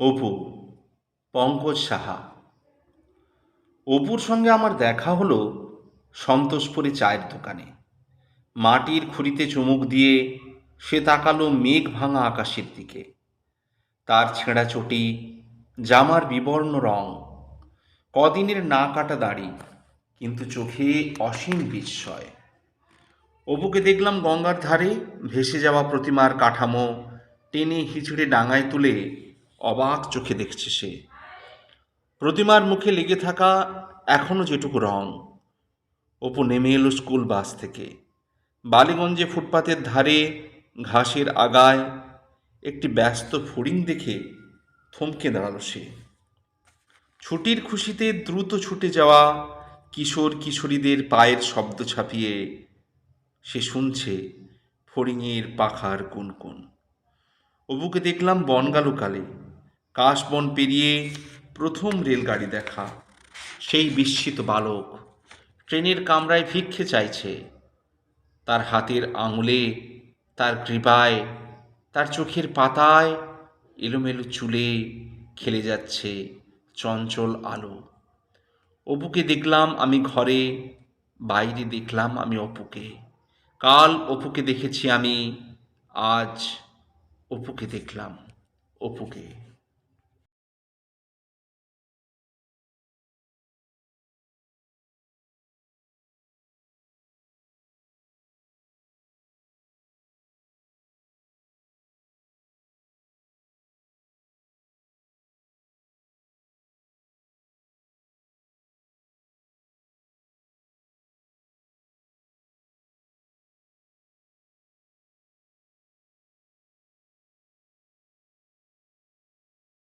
অপু, পঙ্কজ সাহা। অপুর সঙ্গে আমার দেখা হলো সন্তোষপুরে চায়ের দোকানে। মাটির খুঁড়িতে চুমুক দিয়ে সে তাকালো মেঘ ভাঙা আকাশের দিকে। তার ছেঁড়া চটি জামার বিবর্ণ রং, কদিনের না কাটা দাড়ি, কিন্তু চোখে অসীম বিস্ময়। অপুকে দেখলাম গঙ্গার ধারে ভেসে যাওয়া প্রতিমার কাঠামো টেনে হিচড়ে ডাঙায় তুলে অবাক চোখে দেখছে সে। প্রতিমার মুখে লেগে থাকা এখনও যেটুকু রং। অপু নেমে এলো স্কুল বাস থেকে। বালিগঞ্জে ফুটপাতের ধারে ঘাসের আগায় একটি ব্যস্ত ফড়িং দেখে থমকে দাঁড়াল সে। ছুটির খুশিতে দ্রুত ছুটে যাওয়া কিশোর কিশোরীদের পায়ের শব্দ ছাপিয়ে সে শুনছে ফড়িংয়ের পাখার কুনকুন অবুকে দেখলাম বনগালুকালে কাশবন পেরিয়ে প্রথম রেলগাড়ি দেখা। সেই বিস্মিত বালক ট্রেনের কামরায় ভিক্ষে চাইছে। তার হাতের আঙুলে, তার কৃপায়, তার চোখের পাতায় এলোমেলো চুলে খেলে যাচ্ছে চঞ্চল আলো। অপুকে দেখলাম আমি ঘরে, বাইরে দেখলাম আমি অপুকে। কাল অপুকে দেখেছি আমি, আজ অপুকে দেখলাম অপুকে।